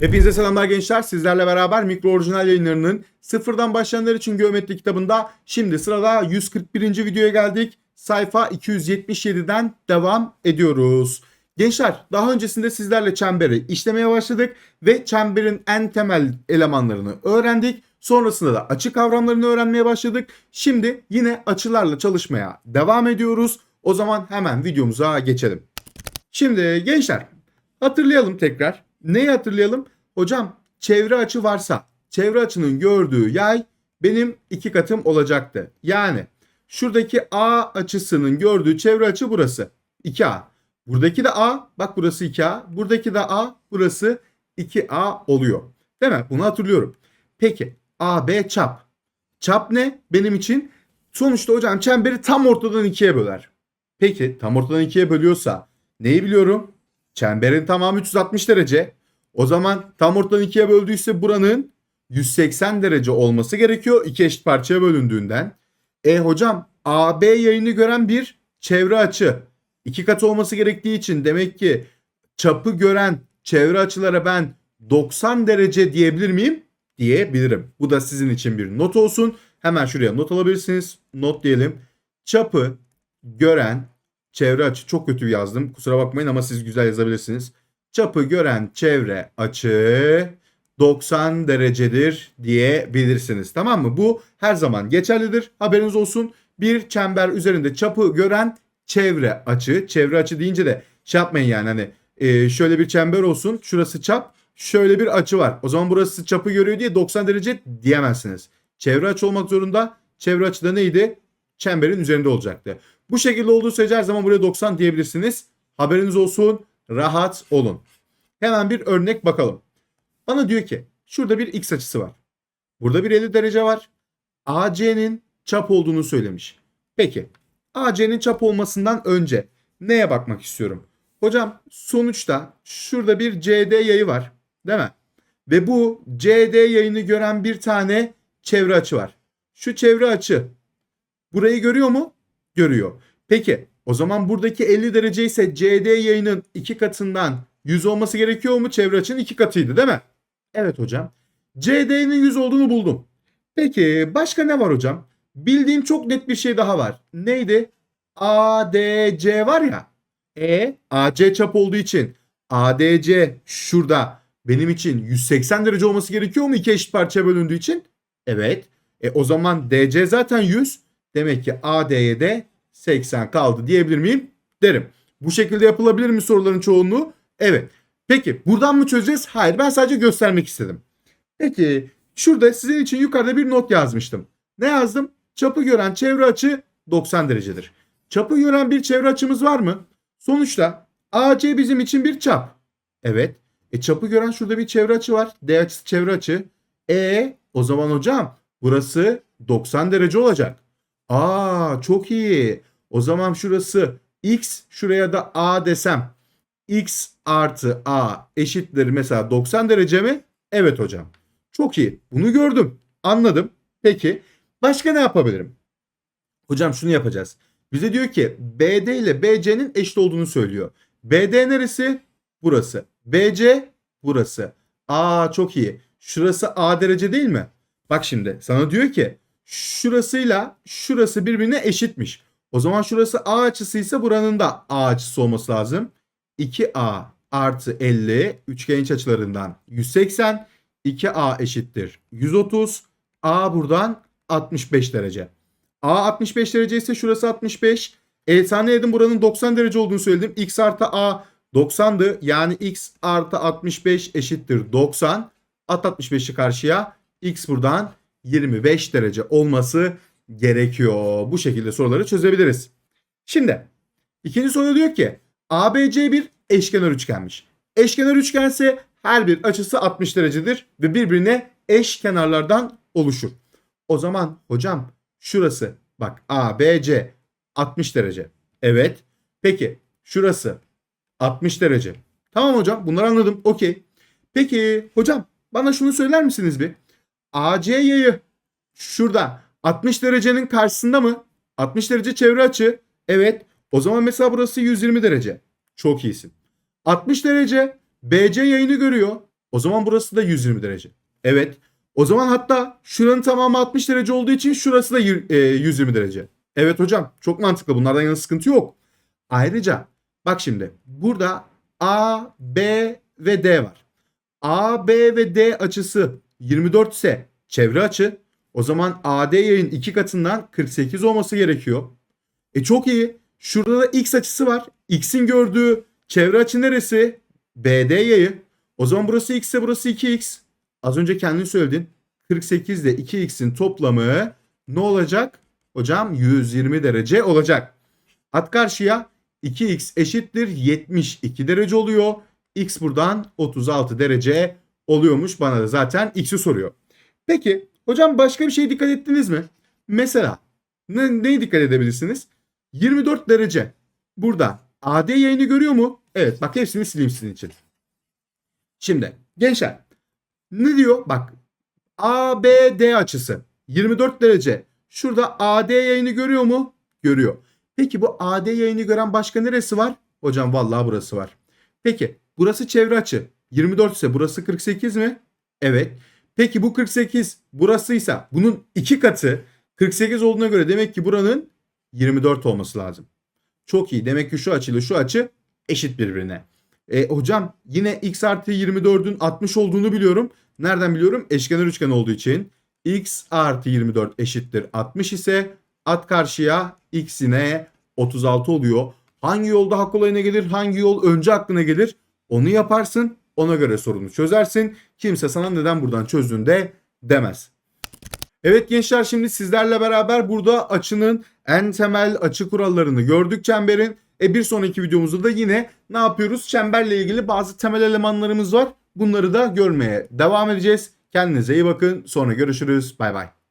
Hepinize selamlar gençler. Sizlerle beraber mikro orijinal yayınlarının sıfırdan başlayanlar için geometri kitabında şimdi sırada 141. videoya geldik. Sayfa 277'den devam ediyoruz. Gençler daha öncesinde sizlerle çemberi işlemeye başladık ve çemberin en temel elemanlarını öğrendik. Sonrasında da açı kavramlarını öğrenmeye başladık. Şimdi yine açılarla çalışmaya devam ediyoruz. O zaman hemen videomuza geçelim. Şimdi gençler hatırlayalım tekrar. Neyi hatırlayalım? Hocam çevre açı varsa çevre açının gördüğü yay benim iki katım olacaktı. Yani şuradaki A açısının gördüğü çevre açı burası. 2A. Buradaki de A. Bak burası 2A. Buradaki de A. Burası 2A oluyor. Değil mi? Bunu hatırlıyorum. Peki AB çap. Çap ne? Benim için sonuçta hocam çemberi tam ortadan ikiye böler. Peki tam ortadan ikiye bölüyorsa neyi biliyorum? Çemberin tamamı 360 derece. O zaman tam ortadan ikiye böldüyse buranın 180 derece olması gerekiyor iki eşit parçaya bölündüğünden. E hocam AB yayını gören bir çevre açı. iki kat olması gerektiği için demek ki çapı gören çevre açılara ben 90 derece diyebilir miyim? Diyebilirim. Bu da sizin için bir not olsun. Hemen şuraya not alabilirsiniz. Not diyelim. Çapı gören çevre açı çok kötü yazdım. Kusura bakmayın ama siz güzel yazabilirsiniz. Çapı gören çevre açı 90 derecedir diyebilirsiniz. Tamam mı? Bu her zaman geçerlidir. Haberiniz olsun. Bir çember üzerinde çapı gören çevre açı. Çevre açı deyince de şey yapmayın yani hani e, şöyle bir çember olsun. Şurası çap. Şöyle bir açı var. O zaman burası çapı görüyor diye 90 derece diyemezsiniz. Çevre açı olmak zorunda. Çevre açı da neydi? Çemberin üzerinde olacaktı. Bu şekilde olduğu sürece her zaman buraya 90 diyebilirsiniz. Haberiniz olsun. Rahat olun. Hemen bir örnek bakalım. Bana diyor ki şurada bir x açısı var. Burada bir 50 derece var. AC'nin çap olduğunu söylemiş. Peki AC'nin çap olmasından önce neye bakmak istiyorum? Hocam sonuçta şurada bir CD yayı var. Değil mi? Ve bu CD yayını gören bir tane çevre açı var. Şu çevre açı burayı görüyor mu? Görüyor. Peki o zaman buradaki 50 derece ise CD yayının iki katından 100 olması gerekiyor mu? Çevre açının iki katıydı değil mi? Evet hocam. CD'nin 100 olduğunu buldum. Peki başka ne var hocam? Bildiğim çok net bir şey daha var. Neydi? ADC var ya. E AC çap olduğu için ADC şurada benim için 180 derece olması gerekiyor mu iki eşit parçaya bölündüğü için? Evet. E o zaman DC zaten 100. Demek ki AD'ye de 80 kaldı diyebilir miyim? Derim. Bu şekilde yapılabilir mi soruların çoğunluğu? Evet. Peki buradan mı çözeceğiz? Hayır ben sadece göstermek istedim. Peki şurada sizin için yukarıda bir not yazmıştım. Ne yazdım? Çapı gören çevre açı 90 derecedir. Çapı gören bir çevre açımız var mı? Sonuçta AC bizim için bir çap. Evet. E çapı gören şurada bir çevre açı var. D açısı çevre açı. E o zaman hocam burası 90 derece olacak. Aa çok iyi. O zaman şurası x şuraya da a desem. x artı a eşittir mesela 90 derece mi? Evet hocam. Çok iyi. Bunu gördüm. Anladım. Peki başka ne yapabilirim? Hocam şunu yapacağız. Bize diyor ki BD ile BC'nin eşit olduğunu söylüyor. BD neresi? Burası. BC burası. Aa çok iyi. Şurası A derece değil mi? Bak şimdi sana diyor ki şurasıyla şurası birbirine eşitmiş. O zaman şurası A açısıysa buranın da A açısı olması lazım. 2A artı 50 üçgen iç açılarından 180. 2A eşittir 130. A buradan 65 derece. A 65 derece ise şurası 65. E sana ne buranın 90 derece olduğunu söyledim. X artı A 90'dı. Yani X artı 65 eşittir 90. At 65'i karşıya. X buradan 25 derece olması gerekiyor. Bu şekilde soruları çözebiliriz. Şimdi ikinci soru diyor ki ABC bir eşkenar üçgenmiş. Eşkenar üçgense her bir açısı 60 derecedir ve birbirine eş kenarlardan oluşur. O zaman hocam şurası bak ABC 60 derece. Evet. Peki şurası 60 derece. Tamam hocam bunları anladım. Okey. Peki hocam bana şunu söyler misiniz bir? AC yayı şurada 60 derecenin karşısında mı? 60 derece çevre açı. Evet. O zaman mesela burası 120 derece. Çok iyisin. 60 derece BC yayını görüyor. O zaman burası da 120 derece. Evet. O zaman hatta şuranın tamamı 60 derece olduğu için şurası da yir- e, 120 derece. Evet hocam çok mantıklı bunlardan yana sıkıntı yok. Ayrıca bak şimdi burada A, B ve D var. A, B ve D açısı 24 ise çevre açı o zaman AD yayın iki katından 48 olması gerekiyor. E çok iyi. Şurada da X açısı var. X'in gördüğü çevre açı neresi? BD yayı. O zaman burası X ise burası 2X. Az önce kendin söyledin. 48 ile 2X'in toplamı ne olacak? Hocam 120 derece olacak. At karşıya 2x eşittir 72 derece oluyor. X buradan 36 derece oluyormuş. Bana da zaten x'i soruyor. Peki hocam başka bir şey dikkat ettiniz mi? Mesela ne, neye dikkat edebilirsiniz? 24 derece. Burada AD yayını görüyor mu? Evet bak hepsini sileyim sizin için. Şimdi gençler ne diyor? Bak ABD açısı 24 derece. Şurada AD yayını görüyor mu? Görüyor. Peki bu AD yayını gören başka neresi var? Hocam vallahi burası var. Peki burası çevre açı. 24 ise burası 48 mi? Evet. Peki bu 48 burasıysa bunun iki katı 48 olduğuna göre demek ki buranın 24 olması lazım. Çok iyi. Demek ki şu açıyla şu açı eşit birbirine. E, hocam yine x artı 24'ün 60 olduğunu biliyorum. Nereden biliyorum? Eşkenar üçgen olduğu için. x artı 24 eşittir 60 ise at karşıya x yine 36 oluyor. Hangi yolda hak olayına gelir? Hangi yol önce aklına gelir? Onu yaparsın. Ona göre sorunu çözersin. Kimse sana neden buradan çözdün de demez. Evet gençler şimdi sizlerle beraber burada açının en temel açı kurallarını gördük çemberin. E bir sonraki videomuzda da yine ne yapıyoruz? Çemberle ilgili bazı temel elemanlarımız var. Bunları da görmeye devam edeceğiz. Kendinize iyi bakın. Sonra görüşürüz. Bay bay.